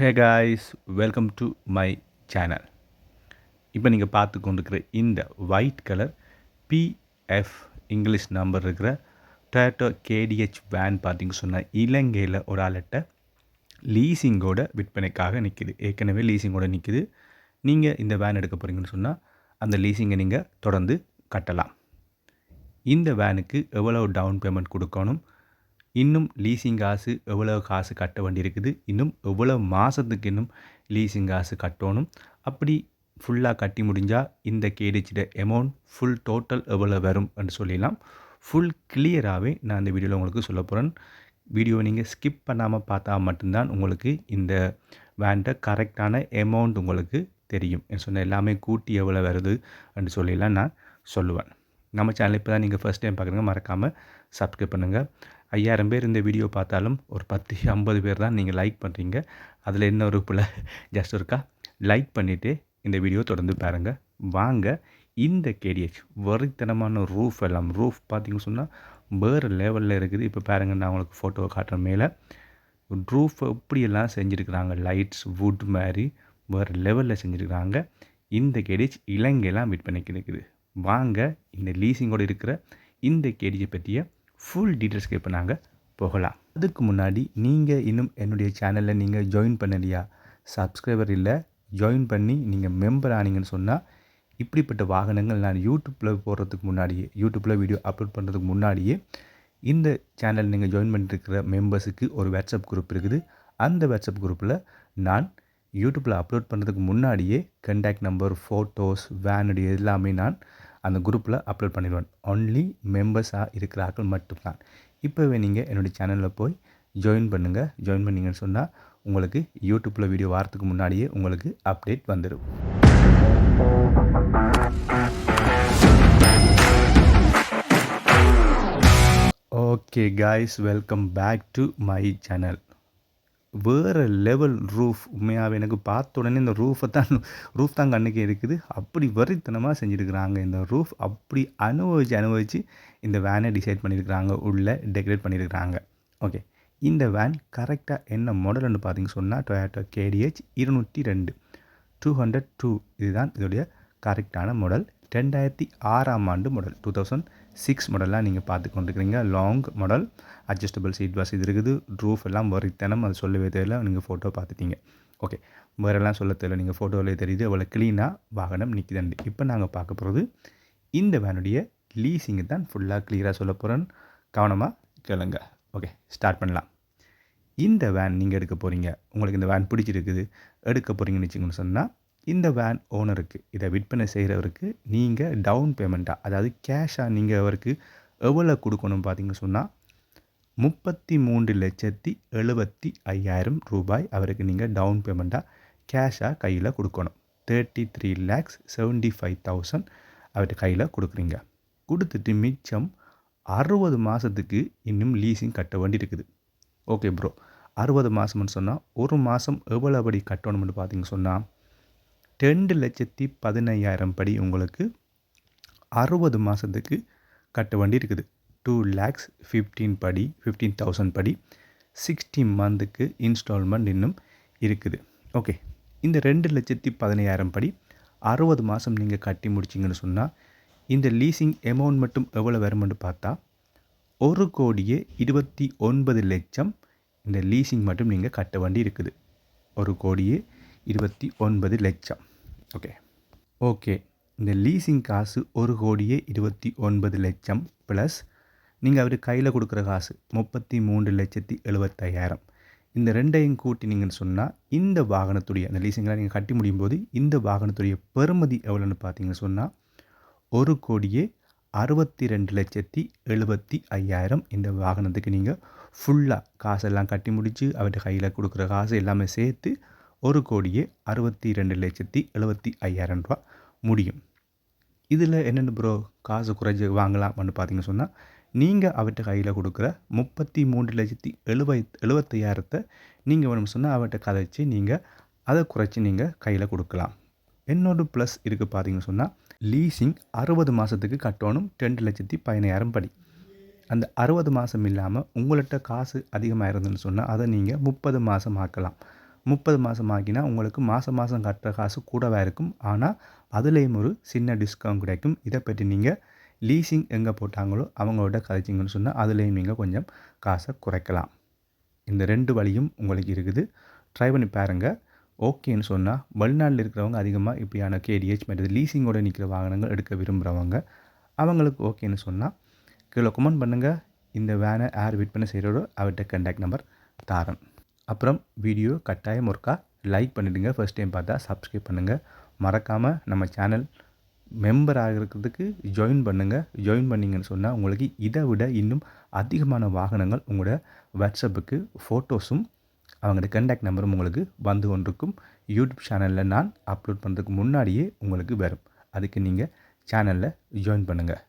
Hey guys welcome to my channel இப்போ நீங்கள் பார்த்து கொண்டிருக்கிற இந்த white colour BF English number இருக்கிற டொயட்டோ கேடிஹெச் வேன் பார்த்திங்க சொன்னால் இலங்கையில் ஒரு ஆள்கிட்ட லீசிங்கோட விற்பனைக்காக நிற்கிது ஏற்கனவே லீசிங்கோட நிற்கிது நீங்கள் இந்த வேன் எடுக்க போகிறீங்கன்னு சொன்னால் அந்த லீசிங்கை நீங்கள் தொடர்ந்து கட்டலாம். இந்த வேனுக்கு எவ்வளோ டவுன் பேமெண்ட் கொடுக்கணும்? இன்னும் லீசிங் காசு எவ்வளோ காசு கட்ட வேண்டியிருக்குது? இன்னும் எவ்வளோ மாதத்துக்கு இன்னும் லீசிங் காசு கட்டணும்? அப்படி ஃபுல்லாக கட்டி முடிஞ்சால் இந்த கேடிச்சிட அமௌண்ட் ஃபுல் டோட்டல் எவ்வளோ வரும் என்று சொல்லிடலாம். ஃபுல் கிளியராகவே நான் இந்த வீடியோவில் உங்களுக்கு சொல்ல போகிறேன் வீடியோ நீங்கள் ஸ்கிப் பண்ணாமல் பார்த்தா மட்டும்தான் உங்களுக்கு இந்த வேண்ட கரெக்டான அமௌண்ட் உங்களுக்கு தெரியும். என் சொன்ன எல்லாமே கூட்டி எவ்வளோ வருது என்று சொல்லிலாம் நான் சொல்லுவேன். நம்ம சேனல் இப்போ தான் நீங்கள் ஃபஸ்ட் டைம் பார்க்குறீங்க மறக்காமல் சப்ஸ்கிரைப் பண்ணுங்கள் ஐயாயிரம் பேர் இந்த வீடியோ பார்த்தாலும் ஒரு பத்து ஐம்பது பேர் தான் நீங்கள் லைக் பண்ணுறீங்க அதில் என்ன ஒரு பிள்ளை ஜஸ்ட் இருக்கா? லைக் பண்ணிவிட்டு இந்த வீடியோ தொடர்ந்து பாருங்கள் வாங்க இந்த கேடிஹெச் வரித்தனமான ரூஃப் எல்லாம் ரூஃப் பார்த்தீங்கன்னு சொன்னால் வேறு லெவலில் இருக்குது. இப்போ பாருங்கள் நான் உங்களுக்கு ஃபோட்டோவை காட்டுற மேலே. ரூஃப் எப்படியெல்லாம் செஞ்சுருக்குறாங்க. லைட்ஸ் வுட் மாதிரி வேறு லெவலில் செஞ்சுருக்குறாங்க. இந்த கேடிஜ் இலங்கையெல்லாம் விற்பனைக்கு இருக்குது. வாங்க இந்த லீசிங்கோடு இருக்கிற இந்த கேடிஜை பற்றிய ஃபுல் டீட்டெயில்ஸ்க்கு இப்போ நாங்கள் போகலாம். அதுக்கு முன்னாடி நீங்கள் இன்னும் என்னுடைய சேனலில் நீங்கள் ஜாயின் பண்ணலையா? சப்ஸ்கிரைபர் இல்லை ஜாயின் பண்ணி நீங்கள் மெம்பர் ஆனீங்கன்னு சொன்னால் இப்படிப்பட்ட வாகனங்கள் நான் யூடியூப்பில் போடுறதுக்கு முன்னாடியே யூடியூப்பில் வீடியோ அப்லோட் பண்ணுறதுக்கு முன்னாடியே இந்த சேனல் நீங்கள் ஜாயின் பண்ணிட்டுருக்கிற மெம்பர்ஸுக்கு ஒரு வாட்ஸ்அப் குரூப் இருக்குது. அந்த வாட்ஸ்அப் குரூப்பில் நான் யூடியூப்பில் அப்லோட் பண்ணுறதுக்கு முன்னாடியே கண்டாக்ட் நம்பர் ஃபோட்டோஸ் வேனுடைய எல்லாமே நான் அந்த குரூப்பில் அப்லோட் பண்ணிடுவேன். ஒன்லி மெம்பர்ஸாக இருக்கிற ஆட்கள் மட்டும்தான். இப்போவே நீங்கள் என்னுடைய சேனலில் போய் ஜாயின் பண்ணுங்கள் ஜாயின் பண்ணிங்கன்னு சொன்னால் உங்களுக்கு யூடியூப்பில் வீடியோ வாரத்துக்கு முன்னாடியே உங்களுக்கு அப்டேட் வந்துடும் okay guys welcome back to my channel வேறு லெவல் ரூஃப் உண்மையாகவே எனக்கு பார்த்த உடனே இந்த ரூஃபை தான் ரூஃப் தான் கண்ணுக்கு இருக்குது. அப்படி வரித்தனமாக செஞ்சுருக்குறாங்க. இந்த ரூஃப் அப்படி அனுபவித்து அனுபவித்து இந்த வேனை டிசைட் பண்ணியிருக்கிறாங்க உள்ளே டெக்கரேட் பண்ணியிருக்கிறாங்க ஓகே இந்த வேன் கரெக்டாக என்ன மாடல்னு பார்த்தீங்க சொன்னால் டொயாட்டோ கேடிஹெச் இருநூற்றி ரெண்டு. டூ ஹண்ட்ரட் டூ இதுதான் இதோடைய கரெக்டான மாடல் ரெண்டாயிரத்தி ஆறாம் ஆண்டு மாடல் டூ தௌசண்ட் சிக்ஸ் மாடலாக நீங்கள் பார்த்து கொண்டுருக்கிறீங்க. Long model adjustable seat bus இது இருக்குது. ரூஃப் எல்லாம் வரித்தனம் அது சொல்லவே தெரியல. நீங்கள் ஃபோட்டோ பார்த்துட்டீங்க. ஓகே வேறெல்லாம் சொல்ல தெரியல. நீங்கள் ஃபோட்டோவிலே தெரியுது. அவ்வளோ க்ளீனாக வாகனம் நிற்கிதண்டு இப்போ நாங்கள் பார்க்க போகிறது இந்த வேனுடைய லீஸிங்கு தான் ஃபுல்லாக க்ளியராக சொல்ல போகிறேன் கவனமாக கேளுங்க. ஓகே ஸ்டார்ட் பண்ணலாம். இந்த வேன் நீங்கள் எடுக்க போகிறீங்க உங்களுக்கு இந்த வேன் பிடிச்சிருக்குது. எடுக்க போகிறீங்கன்னு வச்சுக்கோன்னு சொன்னால் இந்த வேன் ஓனருக்கு இதை விற்பனை செய்கிறவருக்கு நீங்கள் டவுன் பேமெண்ட்டாக அதாவது கேஷாக நீங்கள் அவருக்கு எவ்வளோ கொடுக்கணும் பார்த்தீங்க சொன்னால் முப்பத்தி மூன்று லட்சத்தி எழுபத்தி ஐயாயிரம் ரூபாய் அவருக்கு நீங்கள் டவுன் பேமெண்ட்டாக கேஷாக கையில் கொடுக்கணும். Thirty three lakhs seventy five thousand அவர்கிட்ட கையில் கொடுக்குறீங்க. கொடுத்துட்டு மிச்சம் அறுபது மாதத்துக்கு இன்னும் லீஸிங் கட்ட வேண்டி இருக்குது. ஓகே ப்ரோ அறுபது மாதம்னு சொன்னால் ஒரு மாதம் எவ்வளோ படி கட்டணும்னு பார்த்தீங்க சொன்னால் ரெண்டு லட்சத்தி பதினையாயிரம் படி உங்களுக்கு அறுபது மாதத்துக்கு கட்ட வேண்டி இருக்குது. டூ லேக்ஸ் ஃபிஃப்டீன் படி ஃபிஃப்டீன் தௌசண்ட் படி சிக்ஸ்டி மந்த்துக்கு இன்ஸ்டால்மெண்ட் இன்னும் இருக்குது. ஓகே இந்த ரெண்டு லட்சத்தி பதினையாயிரம் படி அறுபது மாதம் நீங்கள் கட்டி முடிச்சிங்கன்னு சொன்னால் இந்த லீசிங் அமௌண்ட் மட்டும் எவ்வளோ வருமென்று பார்த்தா ஒரு கோடியே இருபத்தி ஒன்பது லட்சம் இந்த லீசிங் மட்டும் நீங்கள் கட்ட வேண்டி இருக்குது. ஒரு கோடியே இருபத்தி ஒன்பது லட்சம். ஓகே ஓகே இந்த லீஸிங் காசு ஒரு கோடியே இருபத்தி ஒன்பது லட்சம் ப்ளஸ் நீங்கள் அவர் கையில் கொடுக்குற காசு முப்பத்தி மூன்று லட்சத்தி எழுபத்தையாயிரம் இந்த ரெண்டையும் கூட்டினீங்கன்னு சொன்னால் இந்த வாகனத்துடைய அந்த லீசிங்கெலாம் நீங்கள் கட்டி முடியும் போது இந்த வாகனத்துடைய பெறுமதி எவ்வளோன்னு பார்த்தீங்கன்னு சொன்னால் ஒரு கோடியே அறுபத்தி ரெண்டு லட்சத்தி எழுபத்தி ஐயாயிரம். இந்த வாகனத்துக்கு நீங்கள் ஃபுல்லாக காசெல்லாம் கட்டி முடித்து அவர்கிட்ட கையில் கொடுக்குற காசு எல்லாமே சேர்த்து ஒரு கோடியே அறுபத்தி ரெண்டு லட்சத்தி எழுபத்தி ஐயாயிரம் ரூபா முடியும். இதில் என்னென்ன ப்ரோ காசு குறைஞ்சி வாங்கலாம்னு பார்த்தீங்கன்னு சொன்னால் நீங்கள் அவர்கிட்ட கையில் கொடுக்குற முப்பத்தி மூன்று லட்சத்தி எழுபை எழுபத்தையாயிரத்தை நீங்கள் வேணும் சொன்னால் அவர்கிட்ட கதைச்சி நீங்கள் அதை குறைச்சி நீங்கள் கையில் கொடுக்கலாம். என்னோட ப்ளஸ் இருக்குது பார்த்தீங்கன்னு சொன்னால் லீசிங் அறுபது மாதத்துக்கு கட்டணும் ரெண்டு லட்சத்தி பதினாயிரம் படி. அந்த அறுபது மாதம் இல்லாமல் உங்கள்கிட்ட காசு அதிகமாக இருந்துன்னு சொன்னால் அதை நீங்கள் முப்பது மாதம் ஆக்கலாம் முப்பது மாதம் ஆகினா உங்களுக்கு மாதம் மாதம் கட்டுற காசு கூடவே இருக்கும். ஆனால் அதுலேயும் ஒரு சின்ன டிஸ்கவுண்ட் கிடைக்கும். இதை பற்றி நீங்கள் லீசிங் எங்கே போட்டாங்களோ அவங்களோட கதைச்சிங்கன்னு சொன்னால் அதுலேயும் நீங்கள் கொஞ்சம் காசை குறைக்கலாம். இந்த ரெண்டு வழியும் உங்களுக்கு இருக்குது. ட்ரை பண்ணி பாருங்கள் ஓகேன்னு சொன்னால் வெளிநாட்டில் இருக்கிறவங்க அதிகமாக இப்படியான கேடிஹெச் மற்றது லீசிங்கோடு நிற்கிற வாகனங்கள் எடுக்க விரும்புகிறவங்க அவங்களுக்கு ஓகேன்னு சொன்னால் கீழே கமெண்ட் பண்ணுங்கள் இந்த வேனை ஏர் விற்பனை செய்கிறோட அவர்கிட்ட கண்டாக்ட் நம்பர் தாரன். அப்புறம் வீடியோ கட்டாயம் ஒருக்கா லைக் பண்ணிவிடுங்க ஃபஸ்ட் டைம் பார்த்தா சப்ஸ்கிரைப் பண்ணுங்கள் மறக்காமல் நம்ம சேனல் மெம்பர் ஆகிறதுக்கு ஜாயின் பண்ணுங்கள் ஜாயின் பண்ணிங்கன்னு சொன்னால் உங்களுக்கு இதை விட இன்னும் அதிகமான வாகனங்கள் உங்களோட வாட்ஸ்அப்புக்கு ஃபோட்டோஸும் அவங்களோட கண்டாக்ட் நம்பரும் உங்களுக்கு வந்து கொண்டிருக்கும். யூடியூப் சேனலில் நான் அப்லோட் பண்ணுறதுக்கு முன்னாடியே உங்களுக்கு வரும். அதுக்கு நீங்கள் சேனலில் ஜாயின் பண்ணுங்கள்